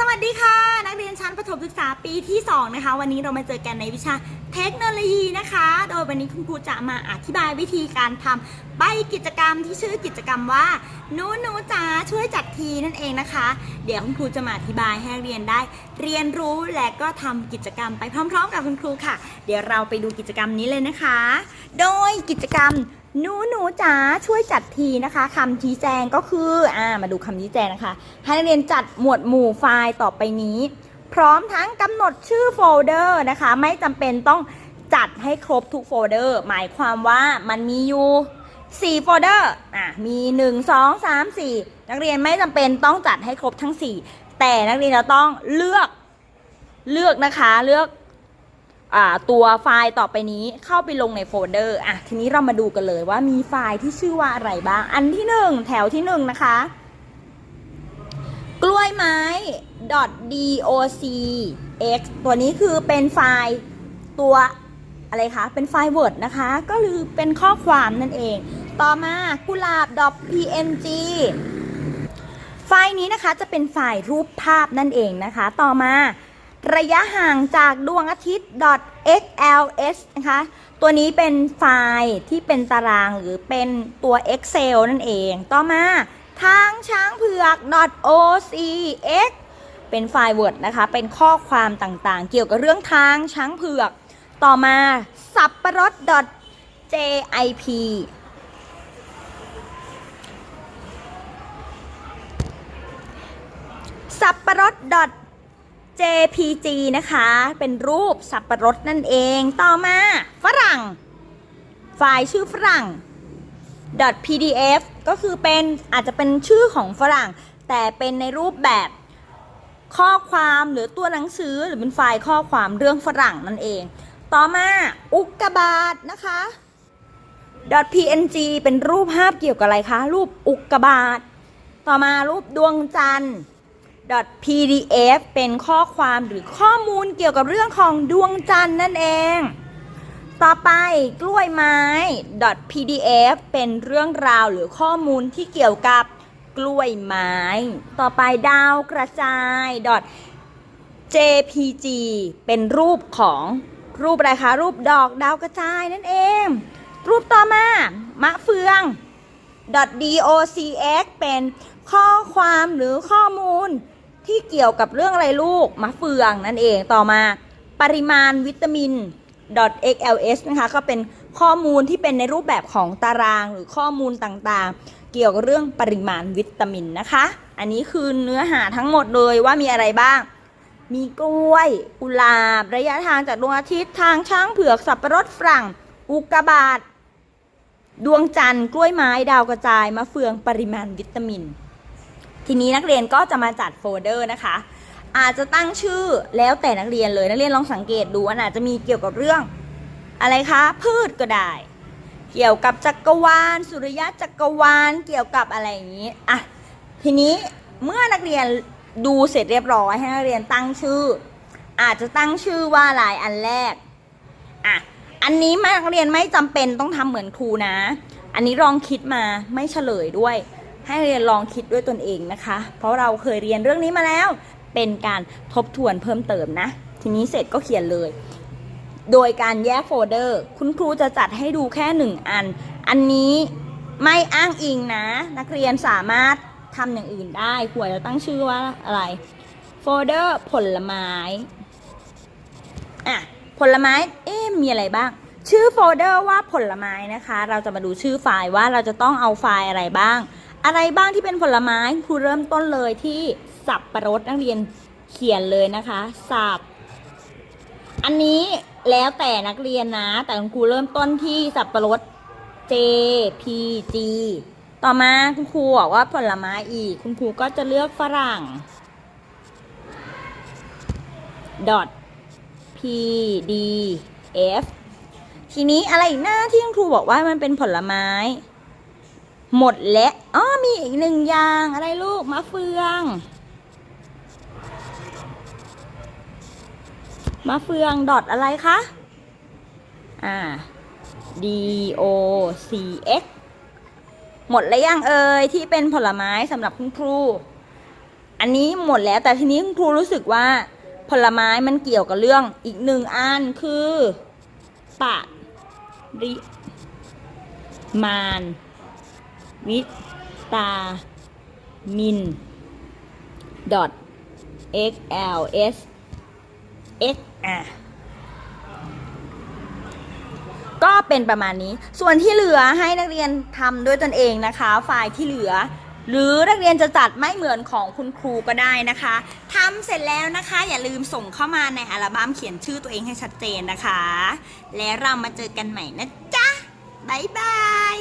สวัสดีค่ะ นักเรียนชั้นประถมศึกษาปีที่ 2 นะคะ วันนี้เรามาเจอกันในวิชาเทคโนโลยีนะคะ โดยวันนี้คุณครูจะมาอธิบายวิธีการทำใบกิจกรรมที่ชื่อกิจกรรมว่าหนูหนูจ๋าช่วยจัดทีนั่นเองนะคะ เดี๋ยวคุณครูจะมาอธิบายให้เรียนได้ เรียนรู้และก็ทำกิจกรรมไปพร้อม ๆ กับคุณครูค่ะ เดี๋ยวเราไปดูกิจกรรมนี้เลยนะคะ โดยกิจกรรม หนูหนูจ๋าช่วยจัดทีนะคะคำชี้แจงก็คืออ่ามาดูคำชี้แจงนะคะ ให้นักเรียนจัดหมวดหมู่ไฟล์ต่อไปนี้ พร้อมทั้งกำหนดชื่อโฟลเดอร์นะคะ ไม่จำเป็นต้องจัดให้ครบทุกโฟลเดอร์ หมายความว่ามันมีอยู่4โฟลเดอร์อะมี 1 2 3 4 นักเรียนไม่จำเป็นต้องจัดให้ครบทั้ง 4 แต่นักเรียนจะต้องเลือกเลือกนะคะเลือก ตัวไฟล์ต่อไปนี้เข้าไปลงในโฟลเดอร์อะทีนี้เรามาดูกันเลยว่ามีไฟล์ที่ชื่อว่าอะไรบ้าง อันที่หนึ่งแถวที่หนึ่งนะคะ กล้วยไม้ .docx ตัวนี้คือเป็นไฟล์ตัวอะไรคะ เป็นไฟล์ Word นะคะ ก็คือเป็นข้อความนั่นเอง ต่อมากุหลาบ .png ไฟล์นี้นะคะจะเป็นไฟล์รูปภาพนั่นเองนะคะ ต่อมา ระยะห่างจากดวงอาทิตย์ .xls นะคะ ตัวนี้เป็นไฟล์ที่เป็นตารางหรือเป็นตัว Excel นั่นเอง ต่อมาทางช้างเผือก .ocx เป็นไฟล์ Word นะคะ เป็นข้อความต่างๆ เกี่ยวกับเรื่องทางช้างเผือก ต่อมาสับปะรด .jip สับปะรด JPG นะคะ เป็นรูปสับปะรดนั่นเอง ต่อมา ฝรั่ง ไฟล์ชื่อฝรั่ง .pdf ก็คือเป็นอาจจะเป็นชื่อของฝรั่ง แต่เป็นในรูปแบบข้อความหรือตัวหนังสือหรือเป็นไฟล์ข้อความเรื่องฝรั่งนั่นเอง ต่อมาอุกกาบาตนะคะ .png เป็นรูปภาพเกี่ยวกับอะไรคะ รูปอุกกาบาตต่อมารูปดวงจันทร์ .pdf เป็นข้อความหรือข้อมูลเกี่ยวกับเรื่องของดวงจันทร์นั่นเอง ต่อไปกล้วยไม้ .pdf เป็นเรื่องราวหรือข้อมูลที่เกี่ยวกับกล้วยไม้ ต่อไปดาวกระจาย .jpg เป็นรูปของรูปอะไรคะ รูปดอกดาวกระจายนั่นเอง รูปต่อมามะเฟือง .docx เป็นข้อความหรือข้อมูล ที่เกี่ยวกับเรื่องอะไรลูกมะเฟืองนั่นเองต่อมาปริมาณวิตามิน .xls นะคะก็เป็นข้อมูลที่เป็นในรูปแบบของตารางหรือข้อมูลต่างๆ เกี่ยวกับเรื่องปริมาณวิตามินนะคะ อันนี้คือเนื้อหาทั้งหมดเลยว่ามีอะไรบ้าง มีกล้วยกุหลาบ ระยะทางจากดวงอาทิตย์ทางช้างเผือกสับปะรดฝรั่ง อุกกาบาตดวงจันทร์กล้วยไม้ดาวกระจายมะเฟืองปริมาณวิตามิน ทีนี้นักเรียนก็จะมาจัดโฟลเดอร์นะคะ อาจจะตั้งชื่อแล้วแต่นักเรียนเลยนักเรียนลองสังเกตดูอันอาจจะมีเกี่ยวกับเรื่องอะไรคะ พืชก็ได้ เกี่ยวกับจักรวาล สุริยะจักรวาลเกี่ยวกับอะไรอย่างนี้อะทีนี้เมื่อนักเรียนดูเสร็จเรียบร้อยให้นักเรียนตั้งชื่อ อาจจะตั้งชื่อว่าอะไรอันแรกอะอันนี้นักเรียนไม่จำเป็นต้องทำเหมือนครูนะ อันนี้ลองคิดมาไม่เฉลยด้วย ให้เรียนลองคิดด้วยตนเองนะคะ เพราะเราเคยเรียนเรื่องนี้มาแล้ว เป็นการทบทวนเพิ่มเติมนะ ทีนี้เสร็จก็เขียนเลย โดยการแยกโฟลเดอร์ คุณครูจะจัดให้ดูแค่หนึ่งอัน อันนี้ไม่อ้างอิงนะ นักเรียนสามารถทำอย่างอื่นได้ควรจะตั้งชื่อว่าอะไร โฟลเดอร์ผลไม้ อะ ผลไม้ เอ๊ะมีอะไรบ้าง ชื่อโฟลเดอร์ว่าผลไม้นะคะ เราจะมาดูชื่อไฟล์ว่าเราจะต้องเอาไฟล์อะไรบ้าง อะไรบ้างที่เป็นผลไม้ครูเริ่มต้นเลยที่สับประรดนักเรียนเขียนเลยนะคะสับอันนี้แล้วแต่นักเรียนนะ แต่คุณครูเริ่มต้นที่สับประรด J P G ต่อมาคุณครูบอกว่าผลไม้อีก คุณครูก็จะเลือกฝรั่ง P D F ทีนี้อะไรอีกหน้าที่คุณครูบอกว่ามันเป็นผลไม้ หมดและอ๋อมีอีกหนึ่งอย่างอะไรลูกมะเฟืองมะเฟืองดอทอะไรคะ อ่า D O C X หมดแล้วยังเอ่ยที่เป็นผลไม้สำหรับคุณครู อันนี้หมดแล้วแต่ทีนี้คุณครูรู้สึกว่า ผลไม้มันเกี่ยวกับเรื่องอีกหนึ่งอันคือปะริมาน วิตามิน dot xls x อะก็เป็นประมาณนี้ ส่วนที่เหลือให้นักเรียนทำด้วยตนเองนะคะ ไฟล์ที่เหลือ หรือนักเรียนจะจัดไม่เหมือนของคุณครูก็ได้นะคะทำเสร็จแล้วนะคะ อย่าลืมส่งเข้ามาในอัลบั้มเขียนชื่อตัวเองให้ชัดเจนนะคะ แล้วเรามาเจอกันใหม่นะจ๊ะ บ๊ายบาย